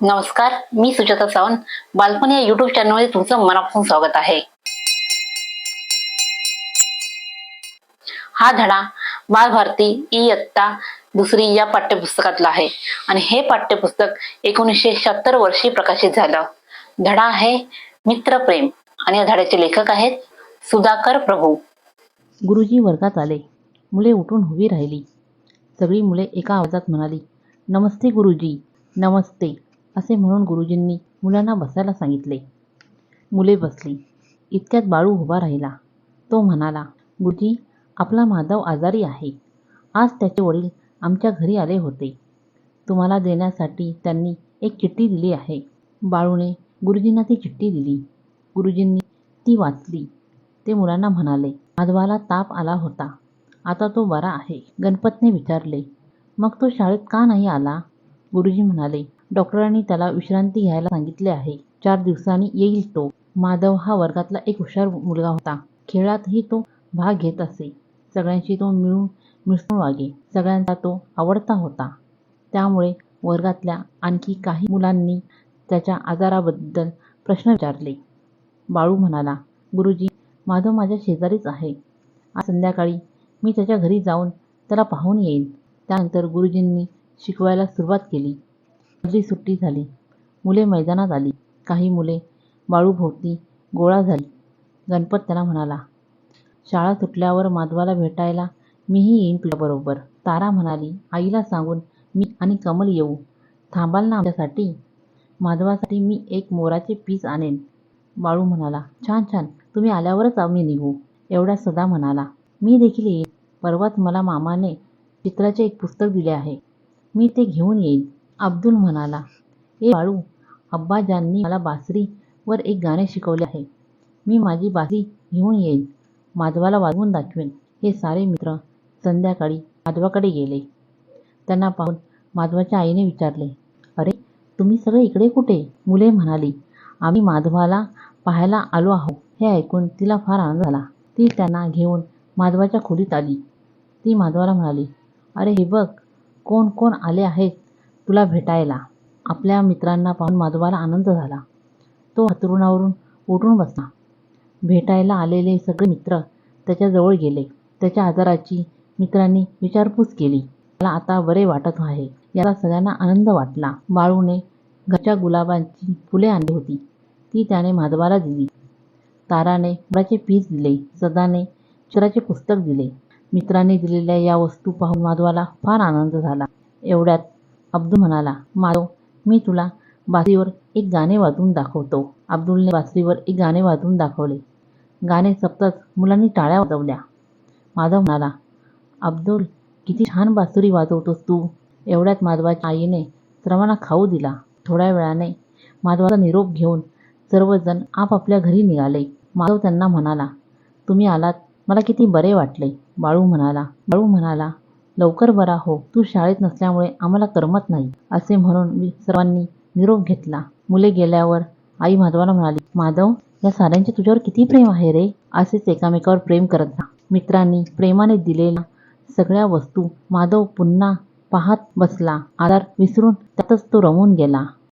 नमस्कार मी सुजाता सावंत. बालपण या युट्यूब चॅनलमध्ये तुमचं मनापासून स्वागत आहे. हा धडा बालभारती इयत्ता दुसरी या पाठ्यपुस्तकातला आहे. आणि हे पाठ्यपुस्तक एकोणीसशे शहात्तर वर्षी प्रकाशित झालं. धडा आहे मित्रप्रेम. आणि या धड्याचे लेखक आहेत सुधाकर प्रभू. गुरुजी वर्गात आले. मुले उठून उभी राहिली. सगळी मुले एका आवाजात म्हणाली नमस्ते गुरुजी. नमस्ते. असे म्हणून गुरुजींनी मुलांना बसायला सांगितले. मुले बसली. इतक्यात बाळू उभा राहिला. तो म्हणाला गुरुजी आपला माधव आजारी आहे. आज त्याचे वडील आमच्या घरी आले होते. तुम्हाला देण्यासाठी त्यांनी एक चिठ्ठी दिली आहे. बाळूने गुरुजींना ती चिठ्ठी दिली. गुरुजींनी ती वाचली. ते मुलांना म्हणाले माधवाला ताप आला होता. आता तो बरा आहे. गणपतने विचारले मग तो शाळेत का नाही आला? गुरुजी म्हणाले डॉक्टरांनी त्याला विश्रांती घ्यायला सांगितले आहे. चार दिवसांनी येईल तो. माधव हा वर्गातला एक हुशार मुलगा होता. खेळातही तो भाग घेत असे. सगळ्यांशी तो मिळून मिसळून वागे. सगळ्यांचा तो आवडता होता. त्यामुळे वर्गातल्या आणखी काही मुलांनी त्याच्या आजाराबद्दल प्रश्न विचारले. बाळू म्हणाला गुरुजी माधव माझ्या शेजारीच आहे. आज संध्याकाळी मी त्याच्या घरी जाऊन त्याला पाहून येईन. त्यानंतर गुरुजींनी शिकवायला सुरुवात केली. रात्री सुट्टी झाली. मुले मैदानात आली. काही मुले बाळूभोवती गोळा झाली. गणपत त्याला म्हणाला शाळा सुटल्यावर माधवाला भेटायला मीही येईन तुझ्याबरोबर तारा म्हणाली आईला सांगून मी आणि कमल येऊ. थांबाल ना आमच्यासाठी? माधवासाठी मी एक मोराचे पीस आणेन बाळू म्हणाला छान छान. तुम्ही आल्यावरच आम्ही निघू एवढ्या सदा म्हणाला मी देखील येईन. परवाच मला मामाने चित्राचे एक पुस्तक दिले आहे. मी ते घेऊन येईन. अब्दुल म्हणाला ए बाळू अब्बाजांनी मला बासरीवर एक गाणे शिकवले आहे मी माझी बासरी घेऊन येईन माधवाला वाजवून दाखवेन. हे सारे मित्र संध्याकाळी माधवाकडे गेले. त्यांना पाहून माधवाच्या आईने विचारले अरे तुम्ही सगळे इकडे कुठे? मुले म्हणाली आम्ही माधवाला पाहायला आलो आहोत. हे ऐकून तिला फार आनंद झाला. ती त्यांना घेऊन माधवाच्या खोलीत आली. ती माधवाला म्हणाली अरे हे बघ कोण कोण आले आहेत तुला भेटायला. आपल्या मित्रांना पाहून माधवाला आनंद झाला. तो अंथरुणावरून उठून बसला. भेटायला आलेले सगळे मित्र त्याच्याजवळ गेले. त्याच्या आजाराची मित्रांनी विचारपूस केली. त्याला आता बरे वाटत आहे. याला सगळ्यांना आनंद वाटला. बाळूने घरच्या गुलाबांची फुले आणली होती. ती त्याने माधवाला दिली. ताराने मुलाचे पीस दिले. सदाने चित्राचे पुस्तक दिले. मित्रांनी दिलेल्या या वस्तू पाहून माधवाला फार आनंद झाला. एवढ्यात अब्दुल म्हणाला माधव मी तुला बासरीवर एक गाणे वाजवून दाखवतो. अब्दुलने बासरीवर एक गाणे वाजवून दाखवले. गाणे सप्तच मुलांनी टाळ्या वाजवल्या. माधव म्हणाला अब्दुल किती छान बासुरी वाजवतोस तू. एवढ्यात माधवाच्या आईने सर्वांना खाऊ दिला. थोड्या वेळाने माधवाचा निरोप घेऊन सर्वजण आपापल्या घरी निघाले. माधव त्यांना म्हणाला तुम्ही आलात मला किती बरे वाटले. बाळू म्हणाला बाळू म्हणाला लवकर बरा हो. तू शाळेत नसल्यामुळे आम्हाला करमत नाही असे म्हणून मी सर्वांनी निरोप घेतला. मुले गेल्यावर आई माधवाला म्हणाली माधव या साऱ्यांचे तुझ्यावर किती प्रेम आहे रे? असेच एकामेकावर प्रेम करत जा मित्रांनी प्रेमाने दिलेल्या सगळ्या वस्तू माधव पुन्हा पाहत बसला. आधार विसरून त्यातच तो रमून गेला.